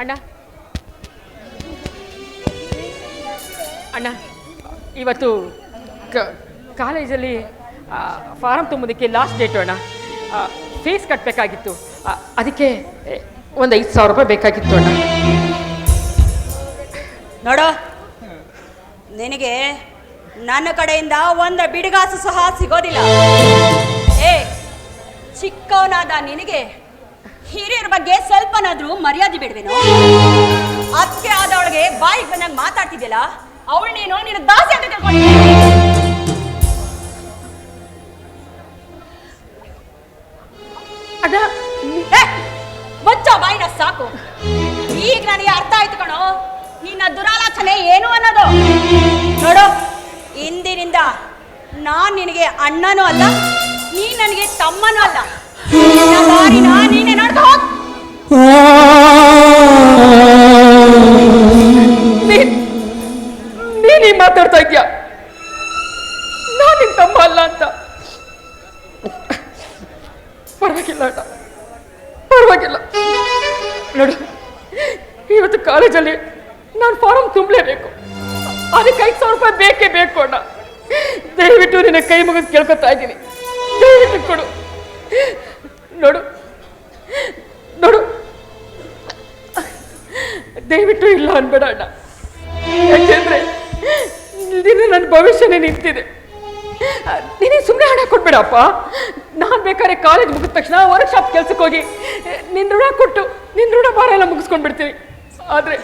ಅಣ್ಣ. ಅಣ್ಣ, ಇವತ್ತು ಕಾಲೇಜಲ್ಲಿ ಫಾರಂ ತುಂಬೋದಕ್ಕೆ ಲಾಸ್ಟ್ ಡೇಟು ಅಣ್ಣ. ಫೀಸ್ ಕಟ್ಟಬೇಕಾಗಿತ್ತು ಅದಕ್ಕೆ ಒಂದು ಐದು ಸಾವಿರ ರೂಪಾಯಿ ಬೇಕಾಗಿತ್ತು ಅಣ್ಣ. ನೋಡು ನಿನಗೆ ನನ್ನ ಕಡೆಯಿಂದ ಒಂದು ಬಿಡಿಗಾಸು ಸಹ ಸಿಗೋದಿಲ್ಲ. ಏ, ಚಿಕ್ಕವನಾದ ನಿನಗೆ ಹಿರಿಯರ ಬಗ್ಗೆ ಸ್ವಲ್ಪನಾದ್ರೂ ಮರ್ಯಾದೆ ಬಿಡ್ವೇನು? ಅದಕ್ಕೆ ಆದವಳಿಗೆ ಬಾಯಿಗೆ ಬಂದಂಗೆ ಮಾತಾಡ್ತಿದ್ಯಲ್ಲ, ಅವಳು ನೀನು ನಿನ್ನ ದಾಸಿ ಅಂತ ತಿಳ್ಕೊಂಡಿದ್ದೀನಿ ಅಣ್ಣನೂ ಅಲ್ಲ, ನೀ ನನಗೆ ತಮ್ಮನೂ ಅಲ್ಲ. ನಿನ್ನ ದಾರಿನ ನೀನೆ ನಡೆದು ಹೋಗ್. ನೀನ್ ಮಾತಾಡ್ತಾ ಇದ್ಯಾ? ನಾನು ನಿನ್ ತಮ್ಮ ಅಲ್ಲ ಅಂತ. ಪರವಾಗಿಲ್ಲ ಅಣ್ಣ. ಪರವಾಗಿಲ್ಲ. ನೋಡು, ಇವತ್ತು ಕಾಲೇಜಲ್ಲಿ ನಾನು ಫಾರಂ ತುಂಬಲೇಬೇಕು. ಅದಕ್ಕೆ ಐದು ಸಾವಿರ ರೂಪಾಯಿ ಬೇಕೇ ಬೇಕು ಅಣ್ಣ. ದಯವಿಟ್ಟು ನಿನ್ನ ಕೈ ಮುಗಿದು ಕೇಳ್ಕೊತಾ ಇದ್ದೀನಿ. ದಯವಿಟ್ಟು ಕೊಡು. ನೋಡು. ನೋಡು. ದಯವಿಟ್ಟು ಇಲ್ಲ ಅನ್ಬೇಡ ಅಣ್ಣ. ಯಾಕೆಂದ್ರೆ ಇಲ್ದಿದ್ರೆ ನನ್ನ ಭವಿಷ್ಯನೇ ನಿಂತಿದೆ. ನೀನೇ ಸುಮ್ಮನೆ ಹಣ ಕೊಟ್ಬೇಡಪ್ಪ ನಾನು ಬೇಕಾದ್ರೆ ಕಾಲೇಜ್ ಮುಗಿದ ತಕ್ಷಣ ವರ್ಕ್ಶಾಪ್ ಕೆಲ್ಸಕ್ಕೆ ಹೋಗಿ ನಿನ್ನ ಋಣ ಕೊಟ್ಟು ನಿನ್ನ ಋಣ ಭಾರ ಎಲ್ಲ ಮುಗಿಸ್ಕೊಂಡು ಬಿಡ್ತೀನಿ ಆದ್ರೆ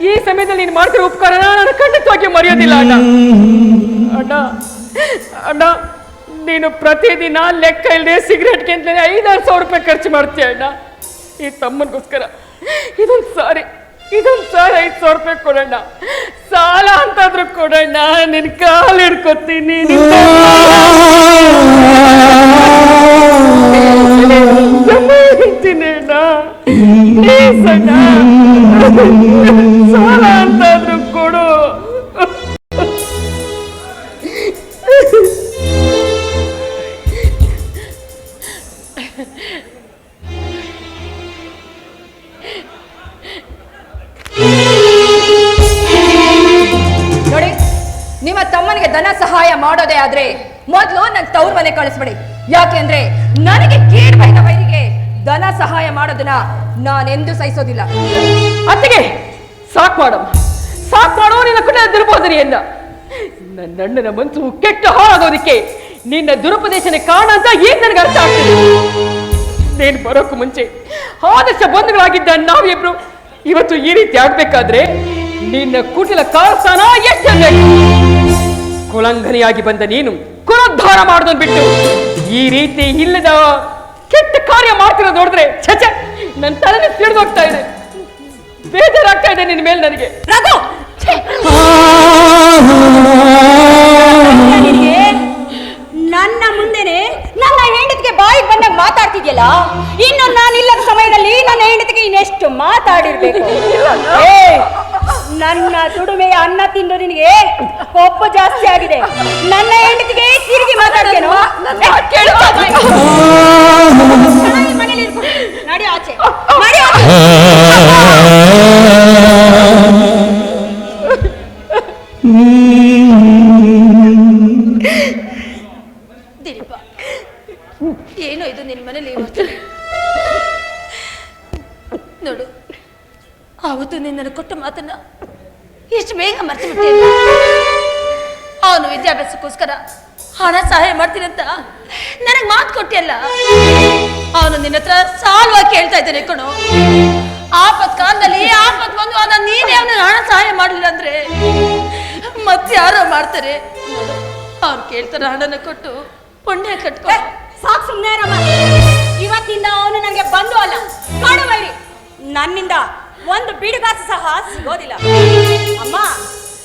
ಈ ಸಮಯದಲ್ಲಿ ನೀನು ಮಾಡ್ತಿರೋ ಉಪಕಾರ ನಾನು ಖಂಡಿತವಾಗಿ ಮರೆಯೋದಿಲ್ಲ ಅಣ್ಣ. ಅಣ್ಣ ಅಣ್ಣ ನೀನು ಪ್ರತಿದಿನ ಲೆಕ್ಕ ಇಲ್ಲದೆ ಸಿಗರೇಟ್ಗೆ ಅಂತಲೇ ಐದಾರು ಸಾವಿರ ರೂಪಾಯಿ ಖರ್ಚು ಮಾಡ್ತೀಯ ಅಣ್ಣ ಈ ತಮ್ಮನಿಗೋಸ್ಕರ ಇದೊಂದು ಸಾರಿ ಇದೊಂದು ಸಾರಿ ಐದು ಸಾವಿರ ರೂಪಾಯಿ ಕೊಡೋಣ ಸಾಲ ಅಂತಾದ್ರೂ ಕೊಡೋಣ ನಿನ್ ಕಾಲು ಹಿಡ್ಕೊತೀನಿ ನಿನ್ ಹೇಳ್ತೀನಿ ಅಣ್ಣ ಪ್ಲೀಸ್ ಅಣ್ಣ ಸಾಲ ನಿಮ್ಮ ತಮ್ಮನಿಗೆ ಧನ ಸಹಾಯ ಮಾಡೋದೇ ಆದ್ರೆ ಮೊದಲು ನನ್ನ ತವ್ರ ಮನೆ ಕಳಿಸ್ಬಿಡಿ. ಯಾಕೆಂದ್ರೆ ನನಗೆ ಕೇಡ್ ಬೈದ ವೈರಿಗೆ ಧನ ಸಹಾಯ ಮಾಡೋದನ್ನ ನಾನೆಂದು ಸಹಿಸೋದಿಲ್ಲ. ಅತ್ತಿಗೆ, ಸಾಕ್ ಮಾಡಮ್ಮ. ಸಾಕ್ ಮಾಡೋ ನಿನ್ನ ಕೂಡ ದುರ್ಬೋದರಿ ಎಲ್ಲ ನನ್ನ ಅಣ್ಣನ ಮನಸ್ಸು ಕೆಟ್ಟು ಹಾಳಾಗೋದಕ್ಕೆ ನಿನ್ನ ದುರುಪದೇಶನೆ ಕಾರಣ ಅಂತ ಈಗ ನನಗೆ ಅರ್ಥ ಆಗ್ತಿದೆ? ನೀನು ಬರೋಕ್ಕೂ ಮುಂಚೆ ಆದರ್ಶ ಬಂಧುಗಳಾಗಿದ್ದ ನಾವಿಬ್ರು ಇವತ್ತು ಈ ರೀತಿ ಆಗ್ಬೇಕಾದ್ರೆ ನಿನ್ನ ಕುಟಿಲ ಕಾಲ್ತಾನ ಎಷ್ಟಿರ್ಬೇಕು ಕುಳಂಗನಿಯಾಗಿ ಬಂದ ನೀನು ಕುಲೋದ್ಧಾರ ಮಾಡೋದನ್ನು ಬಿಟ್ಟು ಈ ರೀತಿ ಇಲ್ಲದ ಕೆಟ್ಟ ಕಾರ್ಯ ಮಾಡ್ತಿರೋದು ನೋಡಿದ್ರೆ ಛಚ ನನ್ನ ತಲೆನೇ ತಿಳಿದು ಹೋಗ್ತಾ ಇದೆ. ಬೇಜಾರಾಗ್ತಾ ಇದೆ ನಿನ್ನ ಮೇಲೆ ನನಗೆ. ರಘು! ಛೆ! ನಿನಗೆ ನನ್ನ ಮುಂದೆನೆ ನನ್ನ ಹೆಂಡತಿಗೆ ಬಾಯಿಗೆ ಬಂದ ಮಾತಾಡ್ತಿದ್ಯಲ್ಲ? ಇನ್ನು ನಾನಿಲ್ಲದ ಸಮಯದಲ್ಲಿ ನನ್ನ ಹೆಂಡತಿಗೆ ಇನ್ನೆಷ್ಟು ಮಾತಾಡಿರ್ಬೇಕು? ಏ, ನನ್ನ ದುಡಿಮೆಯ ಅನ್ನ ತಿಂದು ನಿನಗೆ ಕೊಪ್ಪ ಜಾಸ್ತಿ ಆಗಿದೆ. ನನ್ನ ಹೆಂಡತಿಗೆ ತಿರುಗಿ ಮಾತಾಡ್ತೇನೋ? ನಡಿ ಆಚೆ. ನಡಿ. ದಿಲೀಪ ಏನೋ ಇದು ನಿನ್ನ ಮನೇಲಿ ನೋಡು ಆವತ್ತು ನಿನ್ನನ್ನು ಕೊಟ್ಟ ಮಾತನ್ನ ಎಷ್ಟು ಬೇಗ ಮರ್ತು ಬಿಟ್ಟೆ ಅವನು ವಿದ್ಯಾಭ್ಯಾಸಕ್ಕೋಸ್ಕರ ಹಣ ಸಹಾಯ ಮಾಡ್ತೀನಿ ಅಂತ ನನಗೆ ಮಾತು ಕೊಟ್ಟಿಯಲ್ಲ. ಅವನು ನಿನ್ನ ಹತ್ರ ಸಾಲ್ವಾಗಿ ಕೇಳ್ತಾ ಇದ್ದಾನೆ ಕಣೋ. ಆಪತ್ ಕಾಲದಲ್ಲಿ ಆಪತ್ ಬಂದು ಅದ ನೀನೇ ಅವನ ಹಣ ಸಹಾಯ ಮಾಡಲಿಲ್ಲ ಅಂದ್ರೆ ಮತ್ತೆ ಯಾರೋ ಮಾಡ್ತಾರೆ. ಅವ್ರು ಕೇಳ್ತಾರೆ ಹಣನ ಕೊಟ್ಟು ಪುಣ್ಯ ಕಟ್ಕೊ. ಸಾಕ್ ಸುಮ್ನೆ ರಮ್ಮ ಇವತ್ತಿಂದ ಅವನು ನನಗೆ ಬಂದು ಅಲ್ಲ. ಕಾಡು ನನ್ನಿಂದ ಒಂದು ಬಿಡುಗಾಸು ಸಹ ಸಿಗೋದಿಲ್ಲ. ಅಮ್ಮ,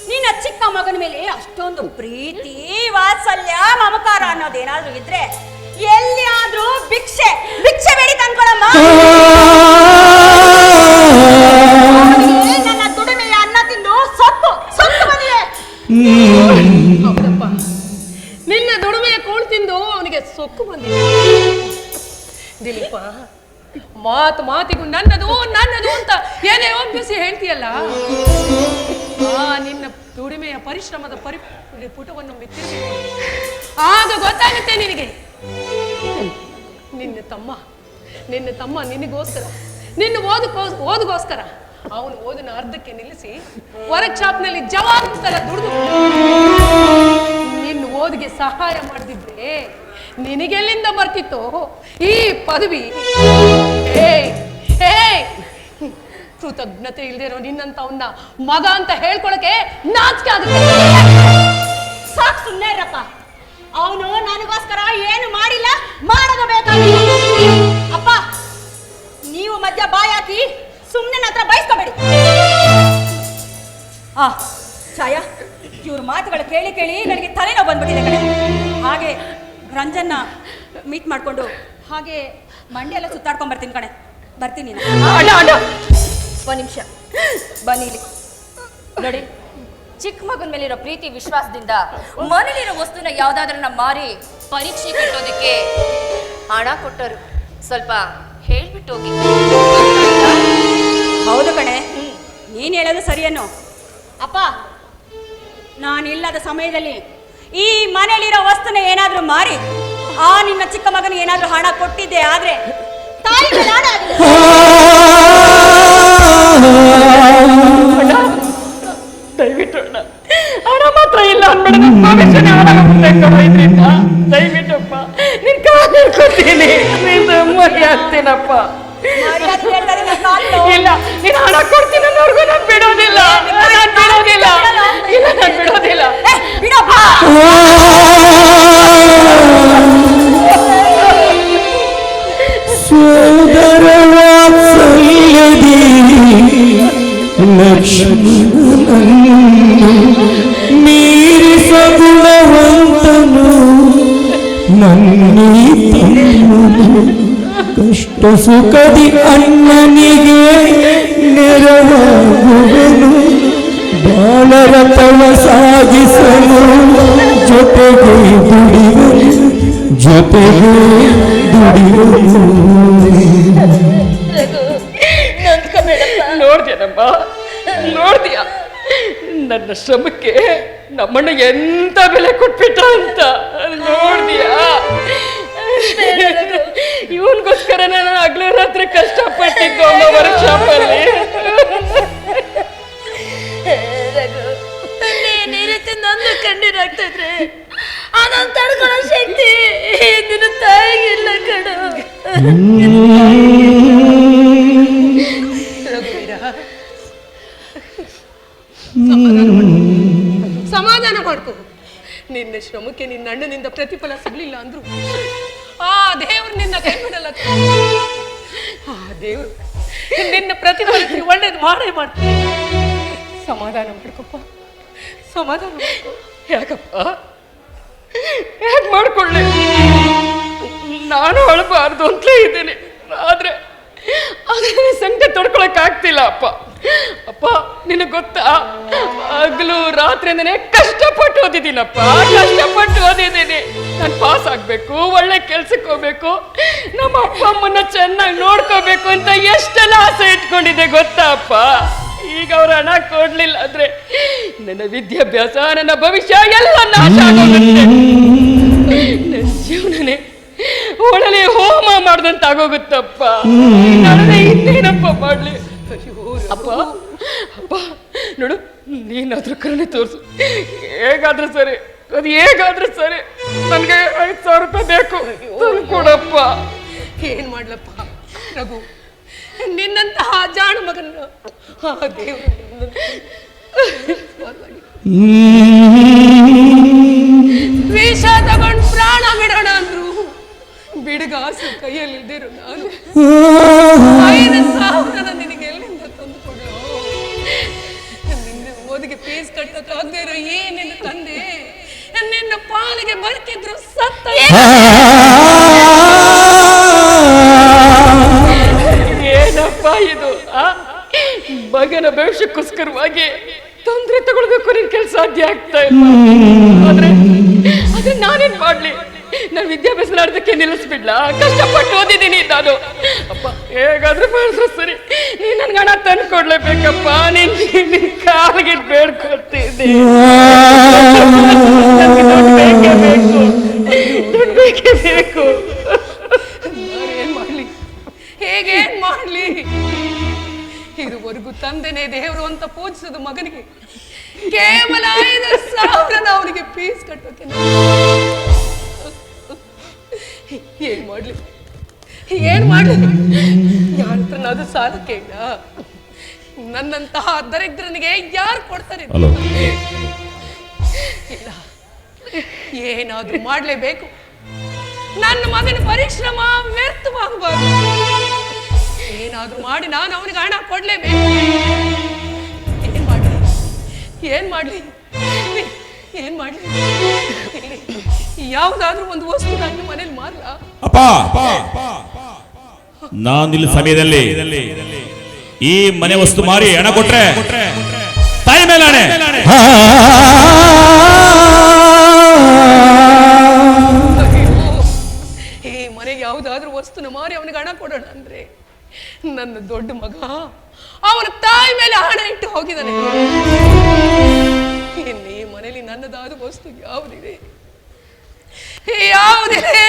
ನಿನ್ನ ಚಿಕ್ಕ ಮಗನ ಮೇಲೆ ಅಷ್ಟೊಂದು ಪ್ರೀತಿ, ವಾತ್ಸಲ್ಯ, ಮಮಕಾರ ಅನ್ನೋದೇನಾದ್ರೂ ಇದ್ರೆ ಎಲ್ಲಿ ಆದ್ರೂ ಭಿಕ್ಷೆ ಭಿಕ್ಷೆ ಬೇಡಿ ತಂದ್ಕೊಳಮ್ಮ. ತಮ್ಮ ನಿನಗೋಸ್ಕರ. ನಿನ್ನ ಓದಕ್ಕೋ ಓದಿಗೋಸ್ಕರ. ಅವನು ಓದಿನ ಅರ್ಧಕ್ಕೆ ನಿಲ್ಲಿಸಿ ವರ್ಕ್ ಶಾಪ್ನಲ್ಲಿ ನಲ್ಲಿ ತರ ದುಡಿದು ನಿನ್ನ ಓದಿಗೆ ಸಹಾಯ ಮಾಡಿದ್ರೆ ನಿನಗೆಲ್ಲಿಂದ ಬರ್ತಿತ್ತು ಈ ಪದವಿ? ಕೃತಜ್ಞತೆ ಇಲ್ಲದೆ ಇರೋ ನಿನ್ನಂತ ನಿನ್ನಂತವನ್ನ ಮಗ ಅಂತ ಹೇಳ್ಕೊಳಕ್ಕೆ ನಾಚಿಕೆ ಆಗುತ್ತೆ. ಸಾಕ್ ಸುಮ್ಮನೆ ಇರಪ್ಪ ಅವನು ನನಗೋಸ್ಕರ ಏನು ಮಾಡಿಲ್ಲ, ಮಾಡದ ಬೇಕಾಗಿಲ್ಲ. ಅಪ್ಪ ನೀವು ಮಧ್ಯ ಬಾಯ್ ಹಾಕಿ ಸುಮ್ಮನೆ ನನ್ನ ಹತ್ರ ಬಯಸ್ಕೋಬೇಡಿ ಆ ಛಾಯಾ ಇವ್ರ ಮಾತುಗಳು ಕೇಳಿ ಕೇಳಿ ನನಗೆ ತಲೆನೋವು ಬಂದ್ಬಿಟ್ಟಿದೆ ಕಣೆ. ಹಾಗೆ ರಂಜನ್ನ ಮೀಟ್ ಮಾಡಿಕೊಂಡು ಹಾಗೆ ಮಂಡಿ ಎಲ್ಲ ಸುತ್ತಾಡ್ಕೊಂಡ್ ಬರ್ತೀನಿ ಕಣೆ. ಬರ್ತೀನಿ ನಾನು. ಒಂದು ನಿಮಿಷ. ಬನ್ನಿ ಇಲ್ಲಿ. ನೋಡಿ ಚಿಕ್ಕ ಮಗನ ಮೇಲಿರೋ ಪ್ರೀತಿ ವಿಶ್ವಾಸದಿಂದ ಮನೇಲಿರೋ ವಸ್ತುನ ಯಾವ್ದಾದ್ರನ್ನ ಮಾರಿ ಪರೀಕ್ಷೆ ಕಟ್ಟೋದಕ್ಕೆ ಹಣ ಕೊಟ್ಟರು ಸ್ವಲ್ಪ ಹೋಗಿ ಹೌದು ಕಣೆ. ನೀನ್ ಹೇಳೋದು ಸರಿಯೇನು? ಅಪ್ಪ ನಾನಿಲ್ಲದ ಸಮಯದಲ್ಲಿ ಈ ಮನೆಯಲ್ಲಿರೋ ವಸ್ತುನ ಏನಾದ್ರೂ ಮಾರಿ ಆ ನಿನ್ನ ಚಿಕ್ಕ ಮಗನ ಏನಾದ್ರೂ ಹಣ ಕೊಟ್ಟಿದ್ದೆ ಆದ್ರೆ ತಾಯಿ ದಯವಿಟ್ಟು ಅಣ್ಣ. ಹಣ ಮಾತ್ರ ಇಲ್ಲ ಅನ್ಬೇಡ ಭವಿಷ್ಯನೇ ಹಾಳಾಗುತ್ತೆ ದಯವಿಟ್ಟಪ್ಪ ನಿನ್ ಕಾಲ್ ಹಿಡ್ಕೊತೀನಿ. ನಿನ್ನ ಮರಿ ಆಗ್ತೀನಪ್ಪ ಇಲ್ಲ ನೀನ್ ಸುಖದಿ ಅಣ್ಣನಿಗೆ ನೆರವಾಗುವನು. ಬಾಳರಥವ ಸಾಗಿಸಲು ಜೊತೆಗೆ ದುಡಿವನು ಜೊತೆಗೆ ದುಡಿವನು ನೋಡ್ದೇನಮ್ಮ ನೋಡ್ದ್ಯ ನನ್ನ ಶ್ರಮಕ್ಕೆ ನಮ್ಮಣ್ಣ ಎಂತ ಬೆಲೆ ಕೊಟ್ಬಿಟ್ಟ ಅಂತ. ನೋಡ್ದ್ಯಾ ಇವನ್ಗೋಸ್ಕರ ನಾನು ಹಗ್ಲು ರಾತ್ರಿ ಕಷ್ಟಪಟ್ಟಿದ್ದು ಅಮ್ಮ ವರ್ಕ್ಶಾಪ್ ಅಲ್ಲಿ. ಈ ರೀತಿ ನಂದು ಕಣ್ಣೀರಾಗ್ತಾ ಆ ತಡ್ಕೊಳ್ಳೋ ಶಕ್ತಿ ನಿನ್ನ ತಾಯಿಗಿಲ್ಲ ಕಣೋ. ಸಮಾಧಾನ ಮಾಡ್ಕೋ. ನಿನ್ನ ಶ್ರಮಕ್ಕೆ ನಿನ್ನ ಅಣ್ಣನಿಂದ ಪ್ರತಿಫಲ ಸಿಗ್ಲಿಲ್ಲ ಅಂದ್ರು. ಆ ದೇವ್ರು ನಿನ್ನ ಕೈ ಬಿಡಲ್ಲ ಆ ದೇವ್ರು ನಿನ್ನ ಪ್ರತಿಫಲಕ್ಕೆ ಒಳ್ಳೇದು ಮಾಡೇ ಮಾಡ್ತೀನಿ. ಸಮಾಧಾನ ಮಾಡ್ಕೊಪ್ಪ. ಸಮಾಧಾನ ಯಾಕಪ್ಪ? ಯಾಕೆ ಮಾಡ್ಕೊಳ್ಳಿ ನಾನು ಅಳಬಾರ್ದು ಅಂತಲೇ ಇದ್ದೀನಿ. ಆದ್ರೆ ಈ ಸಂಕಟ ತಡ್ಕೊಳಕ್ ಆಗ್ತಿಲ್ಲ ಅಪ್ಪ. ಅಪ್ಪ, ನಿನಗೆ ಗೊತ್ತಾ? ಹಗಲು ರಾತ್ರಿ ಅಂತಾನೆ ಕಷ್ಟಪಟ್ಟು ಓದಿದ್ದೀನಪ್ಪ. ಕಷ್ಟಪಟ್ಟು ಓದಿದ್ದೀನಿ. ನಾನು ಪಾಸ್ ಆಗ್ಬೇಕು, ಒಳ್ಳೆ ಕೆಲ್ಸಕ್ಕೆ ಹೋಗ್ಬೇಕು. ನಮ್ಮ ಅಪ್ಪ ಅಮ್ಮನ್ನ ಚೆನ್ನಾಗಿ ನೋಡ್ಕೋಬೇಕು ಅಂತ ಎಷ್ಟೆಲ್ಲ ಆಸೆ ಇಟ್ಕೊಂಡಿದ್ದೆ ಗೊತ್ತಾ ಅಪ್ಪ? ಈಗ ಅವ್ರ ಹಣ ಕೊಡ್ಲಿಲ್ಲ ಅಂದ್ರೆ ನನ್ನ ವಿದ್ಯಾಭ್ಯಾಸ, ನನ್ನ ಭವಿಷ್ಯ ಎಲ್ಲ ನಾಶ ಆಗೋಗುತ್ತೆ. ನನ್ನ ಜೀವನನೇ ಒಳಲೆ ಹೋಮ ಮಾಡ್ದಂತಾಗೋಗುತ್ತಪ್ಪ. ನನ್ನ ಇನ್ನೇನಪ್ಪ ಮಾಡ್ಲಿ? ಅಪ್ಪ ಅಪ್ಪ ನೋಡು ನೀನಾದ್ರೂ ಕರುಣೆ ತೋರಿಸು. ಹೇಗಾದ್ರೂ ಸರಿ ಅದು ಹೇಗಾದ್ರೂ ಸರಿ ನನಗೆ ಐದು ಸಾವಿರ ರೂಪಾಯಿ ಬೇಕು. ತಂದು ಕೊಡಪ್ಪ. ಏನ್ ಮಾಡ್ಲಪ್ಪ ರಘು? ನಿನ್ನಂತಹ ಜಾಣ ಮಗನ. ಆ ವಿಷ ತಗೊಂಡು ಪ್ರಾಣ ಬಿಡೋಣ ಅಂದ್ರು. ಬಿಡಗಾಸು ಕೈಯಲ್ಲಿ ಇದ್ದಿರು ನಾನು ಐದು ಸಾವಿರ ನಿನಗೆ ಓದಿಗೆ ಫೀಸ್ ಕಟ್ಟಕ್ಕಾಗದೇ ಇರೋ ಏನೇನು ತಂದೆ? ನಿನ್ನ ಪಾಲಿಗೆ ಬರ್ತಿದ್ರು ಸತ್ತ ಏನಪ್ಪ ಇದು? ಮಗನ ಭವಿಷ್ಯಕ್ಕೋಸ್ಕರವಾಗಿ ತೊಂದರೆ ತಗೊಳ್ಬೇಕು ನಿನ್ ಕೆಲಸ ಸಾಧ್ಯ ಆಗ್ತಾ ಇಲ್ಲ. ಆದ್ರೆ ಅದನ್ನ ನಾನೇನ್ ಮಾಡ್ಲಿ? ನಾನು ವಿದ್ಯಾಭ್ಯಾಸ ನಡೆದಕ್ಕೆ ನಿಲ್ಲಿಸ್ಬಿಡ್ಲಾ? ಕಷ್ಟಪಟ್ಟು ಓದಿದ್ದೀನಿ ನಾನು. ಅಪ್ಪ, ಹೇಗಾದ್ರೆ ಮಾಡಿದ್ರು ಸರಿ. ನೀ ನನ್ಗೆ ಹಣ ತಂದು ಕೊಡ್ಲೇಬೇಕಪ್ಪ. ನೀನ್ ಕಾಲಿಗೆ ಬೇಡ್ಕೊಳ್ತಿದ್ದೆ. ದುಡ್ಡು ಬೇಕೇ ಬೇಕು. ದುಡ್ಡು ಬೇಕೇ ಏನ್ ಮಾಡ್ಲಿ? ಹೇಗೇನು ಮಾಡ್ಲಿ? ಇದುವರೆಗೂ ತಂದೆನೇ ದೇವರು ಅಂತ ಪೂಜಿಸೋದು ಮಗನಿಗೆ ಕೇವಲ ಐದು ಸಾವಿರ ಅವನಿಗೆ ಫೀಸ್ ಕಟ್ಟೋಕೆ ಏನ್ ಮಾಡ್ಲಿ? ಏನ್ ಮಾಡ್ಲಿ? ಯಾರ ಅದು ಸಾಲ ಕೇಳ ನನ್ನಂತಹ ದರಿದ್ರನಿಗೆ ಯಾರು ಕೊಡ್ತಾರೆ? ಇಲ್ಲ. ಏನಾದ್ರೂ ಮಾಡ್ಲೇಬೇಕು. ನನ್ನ ಮಗನ ಪರಿಶ್ರಮ ವ್ಯರ್ಥವಾಗಬಾರ್ದು ಏನಾದ್ರೂ ಮಾಡಿ ನಾನು ಅವನಿಗೆ ಹಣ ಕೊಡ್ಲೇಬೇಕು. ಏನ್ ಮಾಡ್ಲಿ? ಏನ್ ಮಾಡ್ಲಿ? ಏನ್ ಮಾಡ್ಲಿ? ಯಾವ್ದಾದ್ರೂ ಒಂದು ವಸ್ತು ನನ್ನ ಮನೇಲಿ ಮಾರ್ಲ ಅಪ್ಪ ನಾನು ಇಲ್ಲಿ ಸಮಯದಲ್ಲಿ ಈ ಮನೆ ವಸ್ತು ಮಾರಿ ಹಣ ಕೊಟ್ರೆ ತಾಯಿ ಮೇಲೆ ಹಣೆ ಈ ಮನೆಗೆ ಯಾವುದಾದ್ರೂ ವಸ್ತುನ ಮಾರಿ ಅವನಿಗೆ ಹಣ ಕೊಡೋಣ ಅಂದ್ರೆ ನನ್ನ ದೊಡ್ಡ ಮಗ ಅವನ ತಾಯಿ ಮೇಲೆ ಹಣ ಇಟ್ಟು ಹೋಗಿದ್ದಾನೆ. ಈ ಮನೆಯಲ್ಲಿ ನನ್ನದಾದ ವಸ್ತು ಯಾವುದಿದೆ? ಯಾವುದಿದೆ?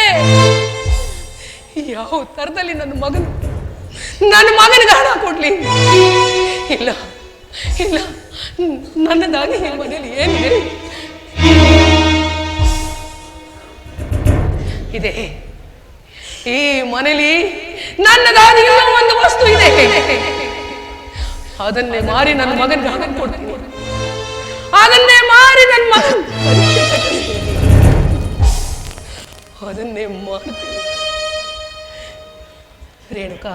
ಯಾವ ತರದಲ್ಲಿ ನನ್ನ ಮಗನ, ನನ್ನ ಮಗನಿಗೆ ಹಣ ಕೊಡ್ಲಿ? ಇಲ್ಲ ಇಲ್ಲ, ನನ್ನದಾಗಿ ಈ ಮನೆಯಲ್ಲಿ ಏನಿದೆ? ಇದೆ. ಈ ಮನೇಲಿ ನನ್ನದಾಗಿ ಒಂದು ವಸ್ತು ಇದೆ. ಅದನ್ನೇ ಮಾರಿ ನನ್ನ ಮಗನಿಗೆ ಹಣ ಕೊಡ್ತೀನಿ. ಅದನ್ನೇ ಮಾರಿ ನನ್ನ ಮಗ. ಅದನ್ನೇ ಮಾಡ್ತೀನಿ ರೇಣುಕಾ.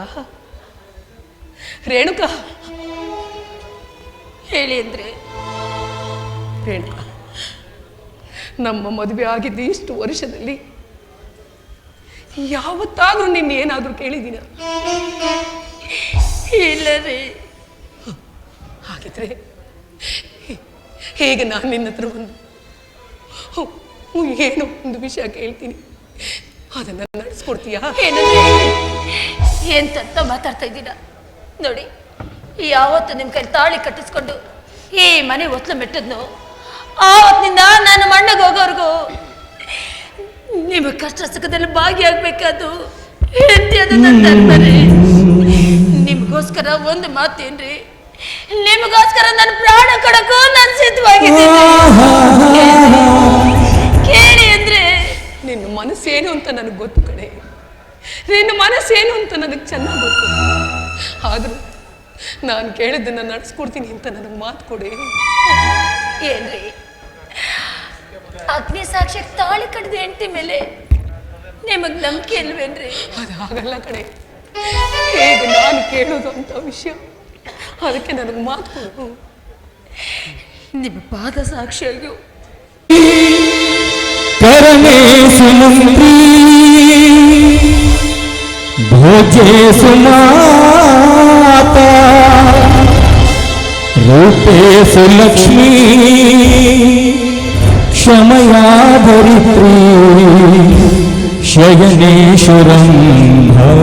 ರೇಣುಕಾ. ಹೇಳಿ ಅಂದ್ರೆ. ರೇಣುಕಾ, ನಮ್ಮ ಮದುವೆ ಆಗಿದ್ದು ಇಷ್ಟು ವರ್ಷದಲ್ಲಿ ಯಾವತ್ತಾದ್ರೂ ನಿನ್ನ ಏನಾದರೂ ಕೇಳಿದ್ದೀನ? ಇಲ್ಲ ರೀ ಹಾಗಿದ್ರೆ ಹೇಗೆ ನಾನು ನಿನ್ನ ಹತ್ರ ಹ್ಮ್, ಏನೋ ಒಂದು ವಿಷಯ ಕೇಳ್ತೀನಿ. ಅದನ್ನ ನಡೆಸ್ಕೊಡ್ತೀಯಾ? ಏನಂತ ಎಂತ ಮಾತಾಡ್ತಾ ಇದ್ದೀರಾ? ನೋಡಿ ಯಾವತ್ತು ನಿಮ್ಮ ಕೈ ತಾಳಿ ಕಟ್ಟಿಸ್ಕೊಂಡು ಈ ಮನೆ ಒತ್ತಲು ಮೆಟ್ಟದ್ನು ಆವತ್ತಿನಿಂದ ನಾನು ಮಣ್ಣಗೆ ಹೋಗೋರ್ಗು ನಿಮ್ಮ ಕಷ್ಟ ಸುಖದಲ್ಲಿ ಭಾಗಿಯಾಗಬೇಕಾದ್ದು ಹೆಂಡತಿ ಅದನ್ನ ನಿಮಗೋಸ್ಕರ ಒಂದು ಮಾತೇನ್ರಿ? ನಿಮಗೋಸ್ಕರ ನನ್ನ ಪ್ರಾಣ ಕೊಡಕ್ಕೂ ನಾನು ಸಿದ್ಧವಾಗಿದ್ದೀನಿ. ಕೇಳಿ ಅಂದ್ರೆ ನಿನ್ನ ಮನಸ್ಸೇನು ಅಂತ ನನಗೆ ಗೊತ್ತು ಕಡೆ ನಿನ್ನ ಮನಸ್ಸೇನು ಅಂತ ನನಗೆ ಚೆನ್ನಾಗಿ ಗೊತ್ತು. ಆದರೂ ನಾನು ಕೇಳಿದ್ದನ್ನು ನಡೆಸ್ಕೊಡ್ತೀನಿ ಅಂತ ನನಗೆ ಮಾತು ಕೊಡಿ. ಏನ್ರಿ? ಅಗ್ನಿ ಸಾಕ್ಷಿ ತಾಳಿ ಕಡ್ದು ಹೆಂಡತಿ ಮೇಲೆ. ನಿಮಗ್ ನಂಬಿಕೆ ಇಲ್ವೇನ್ರಿ? ಅದು ಕಡೆ ಹೇಗೆ ನಾನು ಕೇಳೋದು ಅಂತ ವಿಷಯ. ಅದಕ್ಕೆ ನನಗೆ ಮಾತು ಕೊಡು ನಿಮ್ಮ ಪಾದ ಸಾಕ್ಷಿಯಾಗಿ ಪರಮೇಶ್ವರಿ ಭೋಜೆ ಸುಮಾತ ರೂಪೇ ಸುಲಕ್ಷ್ಮೀ ಕ್ಷಮಯಾ ಧರಿತ್ರಿ ಶಯನೇಶ್ವರಂ ಭವ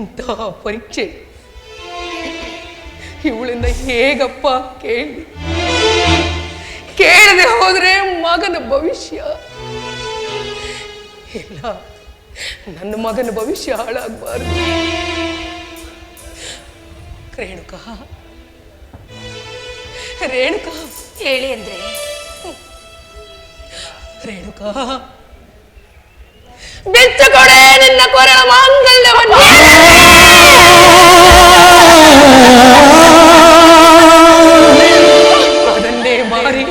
ಎಂಥ ಪರೀಕ್ಷೆ ಇವಳಿಂದ ಹೇಗಪ್ಪ ಕೇಳಿ? ಕೇಳದೆ ಹೋದ್ರೆ ಮಗನ ಭವಿಷ್ಯ. ಇಲ್ಲ ನನ್ನ ಮಗನ ಭವಿಷ್ಯ ಹಾಳಾಗಬಾರ್ದು. ರೇಣುಕ. ರೇಣುಕ. ಹೇಳಿ ಅಂದ್ರೆ? ರೇಣುಕಾ. ಬಿಚ್ಚುಕೊಡೆ ನಿನ್ನ ಕೊರಳ ಮಾಂಗಲ್ಯವನ್ನು. ಅದನ್ನೇ ಮಾರಿ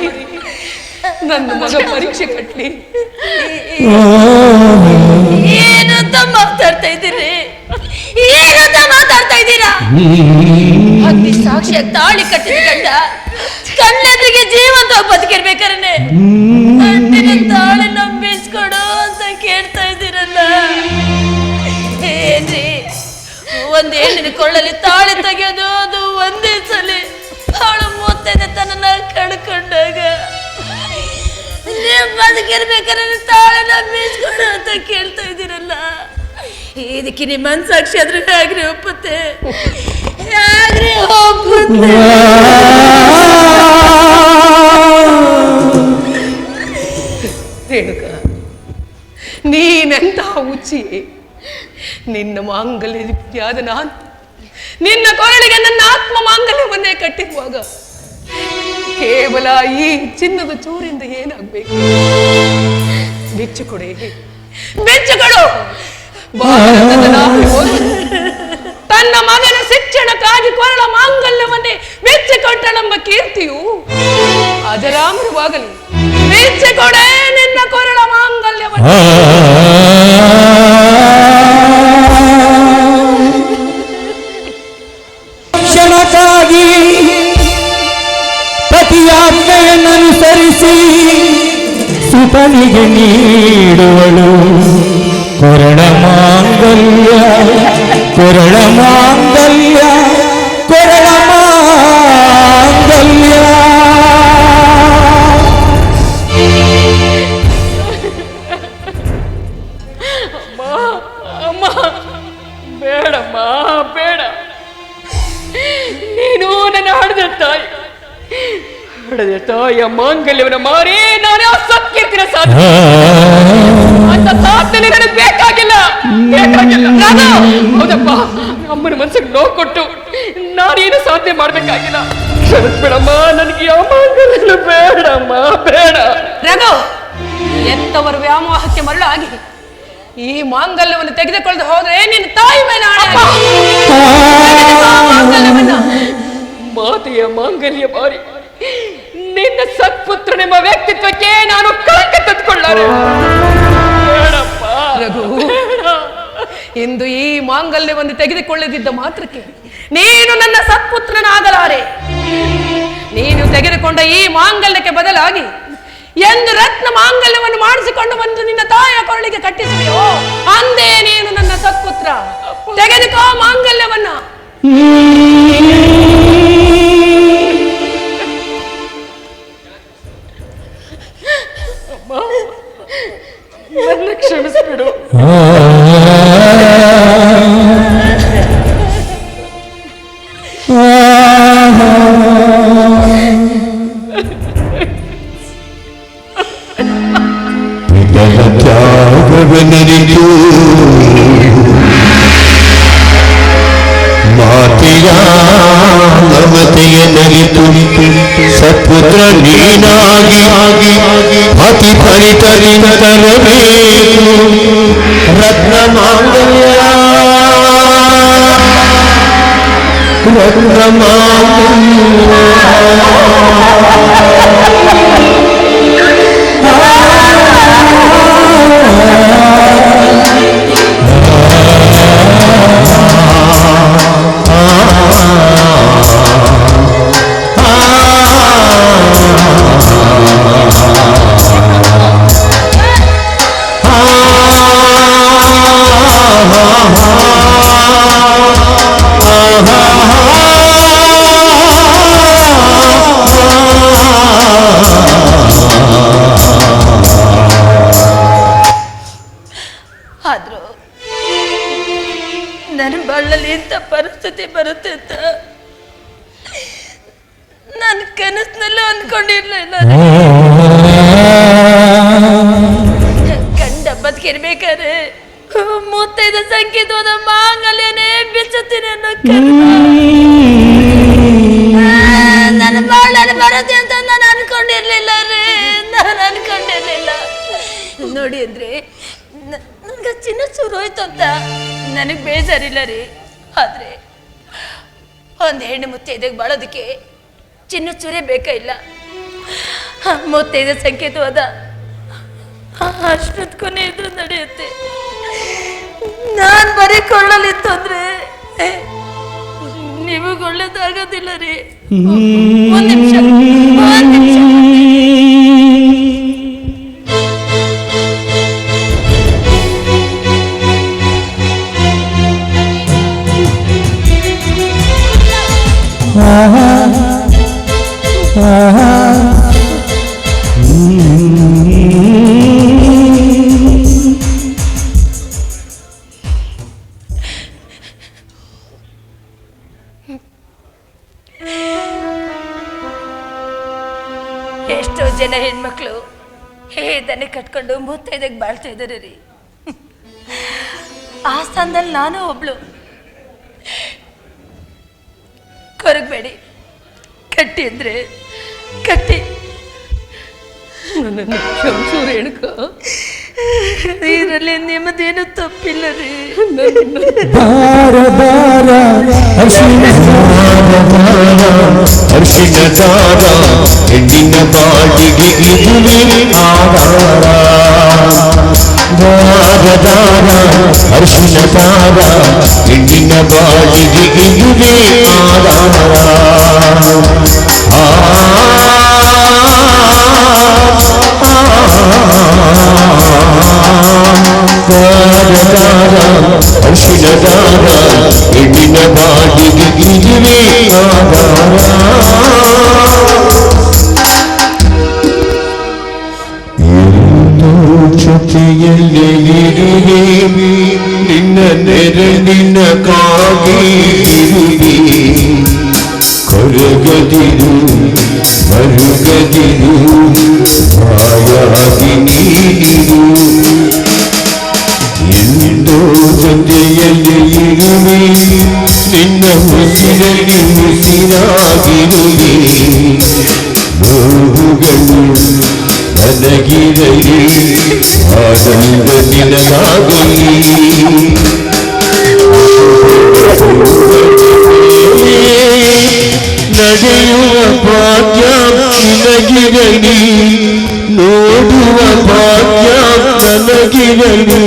ನನ್ನ ಮಗ ಪರೀಕ್ಷೆ ಕಟ್ಲಿ. ಏನಂತ ಮಾತಾಡ್ತಾ ಇದ್ದೀರಿ? ಏನಂತ ಮಾತಾಡ್ತಾ ಇದ್ದೀರಾ? ಅಗ್ನಿ ಸಾಕ್ಷಿಯ ತಾಳಿ ಕಟ್ಟಿದ ಗಂಡ ಕಣ್ಣೆದ್ರಿಗೆ ಜೀವಂತ ಬದುಕಿರ್ಬೇಕಾರೆ. ತಾಳಿ ನಂಬಿಸ್ಕೊಡು ಒಂದು ಹೆಣ್ಣಿನ ಕೊಳ್ಳಲ್ಲಿ ತಾಳಿ ತೆಗೆಯೋದು ಅದು ಒಂದೇ ಸಲ ಅವಳು ಮೂವತ್ತೈದು ತನ್ನ ಕಳ್ಕೊಂಡಾಗ ನೀವು ಬದುಕಿರ್ಬೇಕಾದ್ರೆ ತಾಳೆನ ತಾಳನ್ನ ಬೀಸ್ಕೊಡು ಅಂತ ಕೇಳ್ತಾ ಇದ್ದೀರಲ್ಲ. ಇದಕ್ಕೆ ನಿಮ್ಮ ಮನ್ಸಾಕ್ಷಿ ಆದ್ರೆ ಹೇಗ್ರಿ ಒಪ್ಪುತ್ತೆ? ಹೇಗ್ರಿ ಒಪ್ಪುತ್ತೆ? ನಿನ್ನ ಮಾಂಗಲ್ಯದ ನಾನು ನಿನ್ನ ಕೊರಳಿಗೆ ನನ್ನ ಆತ್ಮ ಮಾಂಗಲ್ಯವನ್ನೇ ಕಟ್ಟಿರುವಾಗ ಕೇವಲ ಈ ಚಿನ್ನದ ಚೂರಿಂದ ಏನಾಗಬೇಕು ಬೆಚ್ಚು ಕೊಡಿ ಬೆಚ್ಚು ನಾಡು ತನ್ನ ಮಗನ ಶಿಕ್ಷಣಕ್ಕಾಗಿ ಕೊರಳ ಮಾಂಗಲ್ಯವನ್ನೇ ಬಿಚ್ಚಿಕೊಟ್ಟಳೆಂಬ ಕೀರ್ತಿಯು ಅಜರಾಮರವಾಗಲಿ ಬಿಚ್ಚಿಕೊಡೆ ನಿನ್ನ ಕೊರಳ ಮಾಂಗಲ್ಯವನ್ನು ಸುತನಿಗೆ ನೀಡುವಳು ಕೊರಳ ಮಾಂಗಲ್ಯ ಕೊರಳ ಮಾಂಗಲ್ಯ ಕೊರಳ ಮಾಂಗಲ್ಯ ಅಮ್ಮ ಬೇಡಮ್ಮ ಬೇಡ ನೀನು ನನ್ನ ಹಡದ ತಾಯಿ ಹಡದ ತಾಯಿಯ ಮಾಂಗಲ್ಯವನ್ನ ಮಾರಿ ನಾನು ಸತ್ಕೀರ್ತಿನ ಸಾಧ್ಯ ಅಂತ ನನಗೆ ಬೇಕಾಗಿಲ್ಲ. ಬೇಕಾಗಿಲ್ಲ. ನಾನು ಹೌದಪ್ಪ. ಅಮ್ಮನ ಮನಸ್ಸಿಗೆ ನೋವು ಕೊಟ್ಟು ನಾನೇನು ಸಾಧನೆ ಮಾಡ್ಬೇಕಾಗಿಲ್ಲ. ಕ್ಷಮಿಸ್ಬಿಡಮ್ಮ ನನಗೆ ಯಾವ ಬೇಡಮ್ಮ ಬೇಡ. ರಘು ಎಂತವರು ವ್ಯಾಮೋಹಕ್ಕೆ ಆಗಿದೆ ಈ ಮಾಂಗಲ್ಯವನ್ನು ತೆಗೆದುಕೊಳ್ಳದೆ ಹೋದ್ರೆ ನಿನ್ನ ತಾಯಿ ಮೇಲೆ ಮಾತೆಯ ಮಾಂಗಲ್ಯ ಬಾರಿ ನಿನ್ನ ಸತ್ಪುತ್ರ ನಿಮ್ಮ ವ್ಯಕ್ತಿತ್ವಕ್ಕೆ ನಾನು ಕಳಂಕ ತಂದುಕೊಳ್ಳಾರೆ ಎಂದು ರಘು ಇಂದು ಈ ಮಾಂಗಲ್ಯವನ್ನು ತೆಗೆದುಕೊಳ್ಳದಿದ್ದ ಮಾತ್ರಕ್ಕೆ ನೀನು ನನ್ನ ಸತ್ಪುತ್ರನಾಗಲಾರೆ. ನೀನು ತೆಗೆದುಕೊಂಡ ಈ ಮಾಂಗಲ್ಯಕ್ಕೆ ಬದಲಾಗಿ ಎಂದು ರತ್ನ ಮಾಂಗಲ್ಯವನ್ನು ಮಾಡಿಸಿಕೊಂಡು ಬಂದು ನಿನ್ನ ತಾಯ ಕೊರಳಿಗೆ ಕಟ್ಟಿಸಿದೆಯೋ ಅಂದೇ ನೀನು ನನ್ನ ಸತ್ಪುತ್ರ. ತೆಗೆದುಕೋ ಮಾಂಗಲ್ಯವನ್ನ. ಸತ್ಪುತ್ರ ನೀನಾಗಿ ಅತಿ ಫಲಿತದಿಂದ ತರಬೇಕು ರತ್ನ ಮಾಂಗಲ್ಯ ರತ್ನ ಆದ್ರೂ ನನಗೆ ಬೇಜಾರಿಲ್ಲ ರೀ. ಆದರೆ ಒಂದು ಹೆಣ್ಣು ಮುತ್ತೈದೆಗೆ ಬಾಳೋದಕ್ಕೆ ಚಿನ್ನ ಚೂರೇ ಬೇಕಾ ಇಲ್ಲ. ಮುತ್ತೈದ ಸಂಕೇತವಾದ ಅಷ್ಟೊತ್ತು ಕೊನೆ ಇದ್ರು ನಡೆಯುತ್ತೆ. ನಾನು ಬರೀ ಕೊಳ್ಳಲಿತ್ತು ನೀವು ನಿಮಗೆ ಒಳ್ಳೇದಾಗೋದಿಲ್ಲ ರೀ. ಒಂದು ನಿಮಿಷ ಒಂದ್ ನಿಮಿಷ. ಕಟ್ಕೊಂಡು ಮುತ್ತೈದಾಗ ಬಾಳ್ತಾ ಇದ್ದಾರೆ ರೀ. ಆ ಸ್ಥಾನದಲ್ಲಿ ನಾನು ಒಬ್ಳು. ಕೊರಗಬೇಡಿ. ಕಟ್ಟಿ ಅಂದ್ರೆ ಕಟ್ಟಿ. ನನ್ನನ್ನು ಕ್ಷಮಿಸು ರೇಣುಕ ಇದರಲ್ಲಿ ನಿಮ್ಮದೇನು ತಪ್ಪಿಲ್ಲ ರೀ. ಬಾರ ಬಾರ ಅರ್ಶಿನ ಹರ್ಷಿನ ದಾರ ಹೆಣ್ಣಿನ ಬಾಡಿಗೆ ಇದುವೇ ಆಧಾರ ದಾರ ದಾರ ಹರ್ಷಿನ ದಾರ ಹೆಣ್ಣಿನ ಬಾಡಿಗೆ ಇದುವೇ ಆಧಾರ ಹರ್ಷಿನ ದಾರ ಹೆಣ್ಣಿನ ಬಾಡಿಗೆ ಇದುವೇ ಆಧಾರ ಎಂದು ಜೊತೆಯಲ್ಲೇ ಇರುವೆ ನಿನ್ನ ನೆರಳಿನ ಕಾಗಿ ಇರುವೆ ಕೊರಗದಿರು മഴുകതിരു മായാകി നീടിരു എന്തോ ചന്ദ്രയല്ലയിരുമേ നിന്ന മുന്നിലടി മുസിരാകിരുമേ നോവുകളും അനകിരയിൽ ആനന്ദ ನಡೆಯುವ ಭಾಗ್ಯ ನಿನಗಿರಲಿ ನೋಡುವ ಭಾಗ್ಯ ನನಗಿರಲಿ